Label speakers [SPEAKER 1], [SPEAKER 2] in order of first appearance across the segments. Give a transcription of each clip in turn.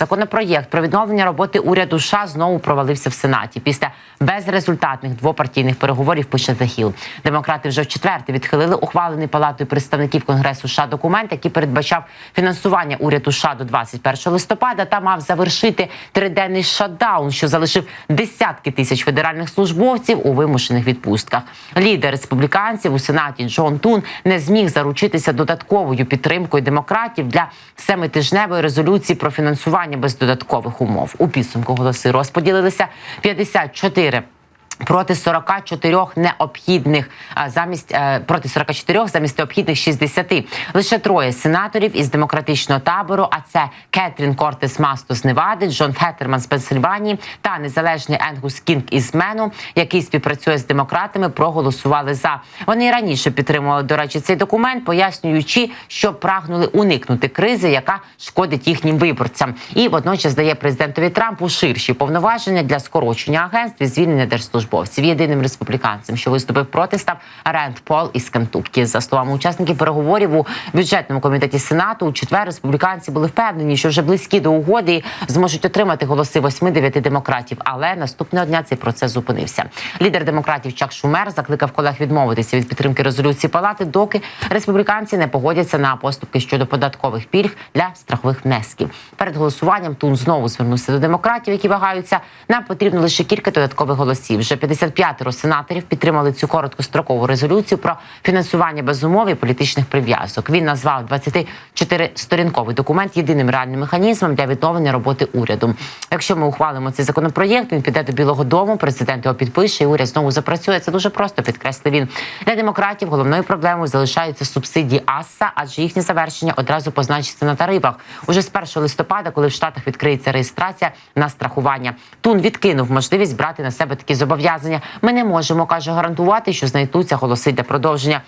[SPEAKER 1] Законопроєкт про відновлення роботи уряду США знову провалився в Сенаті після безрезультатних двопартійних переговорів пише The. Демократи вже в четверте відхилили ухвалений палатою представників Конгресу США документ, який передбачав фінансування уряду США до 21 листопада та мав завершити триденний шатдаун, що залишив десятки тисяч федеральних службовців у вимушених відпустках. Лідер республіканців у сенаті Джон Тун не зміг заручитися додатковою підтримкою демократів для семитижневої резолюції про фінансування без додаткових умов. У підсумку голоси розподілилися 54 Проти 44 необхідних замість е, проти 44 замість необхідних 60. Лише троє сенаторів із демократичного табору. А це Кетрін Кортес Масто з Невади, Джон Феттерман з Пенсильванії та незалежний Енгус Кінг із Мену, який співпрацює з демократами, проголосували за. Вони раніше підтримували, до речі, цей документ, пояснюючи, що прагнули уникнути кризи, яка шкодить їхнім виборцям, і водночас дає президентові Трампу ширші повноваження для скорочення агентств і звільнення держслужбовців. Єдиним республіканцем, що виступив проти, став Ренд Пол із Кентуккі. За словами учасників переговорів у бюджетному комітеті Сенату, у четвер республіканці були впевнені, що вже близькі до угоди зможуть отримати голоси 8-9 демократів. Але наступного дня цей процес зупинився. Лідер демократів Чак Шумер закликав колег відмовитися від підтримки резолюції палати, доки республіканці не погодяться на поступки щодо податкових пільг для страхових внесків. Перед голосуванням Тун знову звернувся до демократів, які вагаються. Нам потрібно лише кілька додаткових голосів. Вже 55 сенаторів підтримали цю короткострокову резолюцію про фінансування без умов і політичних прив'язок. Він назвав 24-сторінковий документ єдиним реальним механізмом для відновлення роботи уряду. Якщо ми ухвалимо цей законопроєкт, він піде до Білого Дому. Президент його підпише, і уряд знову запрацює. Це дуже просто підкреслив він. Для демократів головною проблемою залишаються субсидії АСА, адже їхнє завершення одразу позначиться на тарифах. Уже з 1 листопада, коли в Штатах відкриється реєстрація на страхування. Тун відкинув можливість брати на себе такі зобов'язання. Ми не можемо каже гарантувати, що знайдуться голоси для продовження.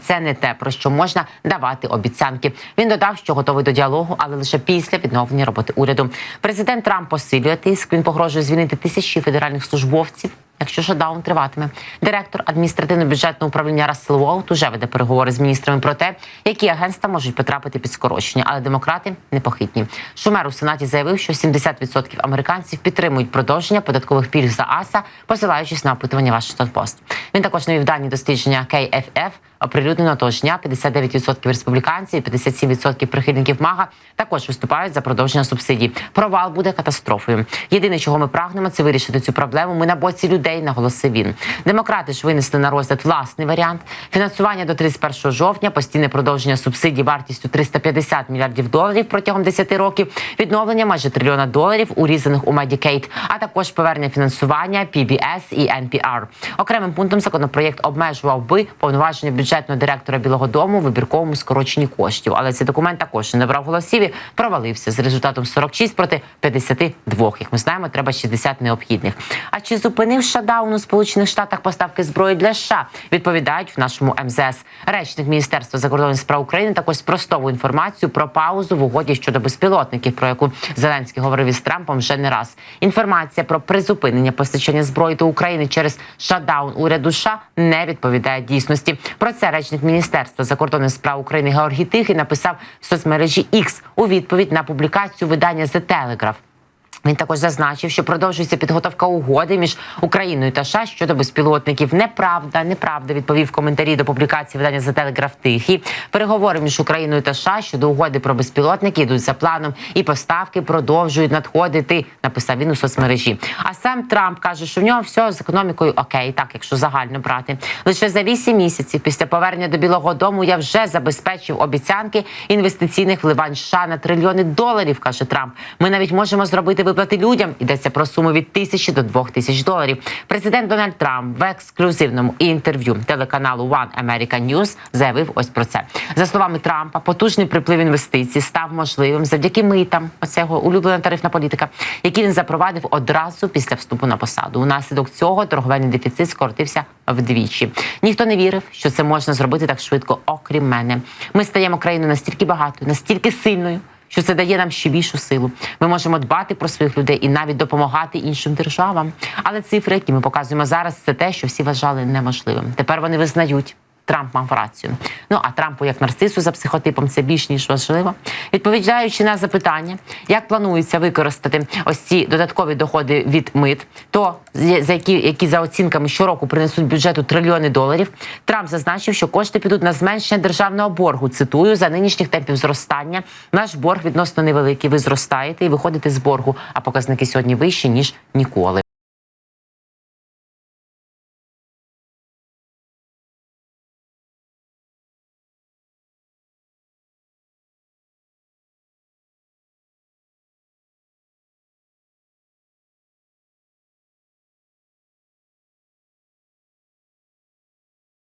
[SPEAKER 1] Це не те, про що можна давати обіцянки. Він додав, що готовий до діалогу, але лише після відновлення роботи уряду. Президент Трамп посилює тиск. Він погрожує звільнити тисячі федеральних службовців. Якщо шатдаун триватиме, директор адміністративно-бюджетного управління Рассел Уолт уже веде переговори з міністрами про те, які агентства можуть потрапити під скорочення, але демократи непохитні. Шумер у сенаті заявив, що 70% американців підтримують продовження податкових пільг за АСА, посилаючись на опитування Washington Post. Він також навів дані дослідження KFF, оприлюдненого того ж дня 59% республіканців, і 57% прихильників МАГА також виступають за продовження субсидій. Провал буде катастрофою. Єдине, чого ми прагнемо, це вирішити цю проблему. Ми на боці людей, наголосив він. Демократи ж винесли на розгляд власний варіант фінансування до 31 жовтня, постійне продовження субсидій вартістю 350 мільярдів доларів протягом 10 років, відновлення майже трильйона доларів, урізаних у Medicaid, а також повернення фінансування PBS і NPR. Окремим пунктом законопроєкт обмежував би повноваження бюджетного директора Білого Дому в вибірковому скороченні коштів. Але цей документ також не набрав голосів і провалився з результатом 46 проти 52. Як ми знаємо, треба 60 необхідних. А чи зупинив шатдаун у Сполучених Штатах поставки зброї для США? Відповідають в нашому МЗС. Речник Міністерства закордонних справ України також спростовує інформацію про паузу в угоді щодо безпілотників, про яку Зеленський говорив із Трампом вже не раз. Інформація про призупинення постачання зброї до України через шатдаун уряду США не відповідає дійсності. Про це речник Міністерства закордонних справ України Георгій Тихий написав в соцмережі X у відповідь на публікацію видання The Telegraph. Він також зазначив, що продовжується підготовка угоди між Україною та США щодо безпілотників. Неправда, неправда, відповів в коментарі до публікації видання за телеграф Тихий. Переговори між Україною та США щодо угоди про безпілотники йдуть за планом, і поставки продовжують надходити. Написав він у соцмережі. А сам Трамп каже, що в нього все з економікою окей, так якщо загально брати. Лише за вісім місяців після повернення до Білого Дому я вже забезпечив обіцянки інвестиційних вливань США на трильйони доларів. каже Трамп. Ми навіть можемо зробити виплати людям. Йдеться про суму від тисячі до двох тисяч доларів. Президент Дональд Трамп в ексклюзивному інтерв'ю телеканалу One American News заявив ось про це. За словами Трампа, потужний приплив інвестицій став можливим завдяки митам. Оце його улюблена тарифна політика, які він запровадив одразу після вступу на посаду. Унаслідок цього торговельний дефіцит скоротився вдвічі. Ніхто не вірив, що це можна зробити так швидко, окрім мене. Ми стаємо країною настільки багатою, настільки сильною що це дає нам ще більшу силу. Ми можемо дбати про своїх людей і навіть допомагати іншим державам. Але цифри, які ми показуємо зараз, це те, що всі вважали неможливим. Тепер вони визнають. Трамп мав рацію. Ну а Трампу, як нарцису за психотипом, це більш ніж важливо. Відповідаючи на запитання, як планується використати ось ці додаткові доходи від мит, то за які, які за оцінками щороку принесуть бюджету трильйони доларів, Трамп зазначив, що кошти підуть на зменшення державного боргу. Цитую за нинішніх темпів зростання. Наш борг відносно невеликий. Ви зростаєте і виходите з боргу. А показники сьогодні вищі ніж ніколи.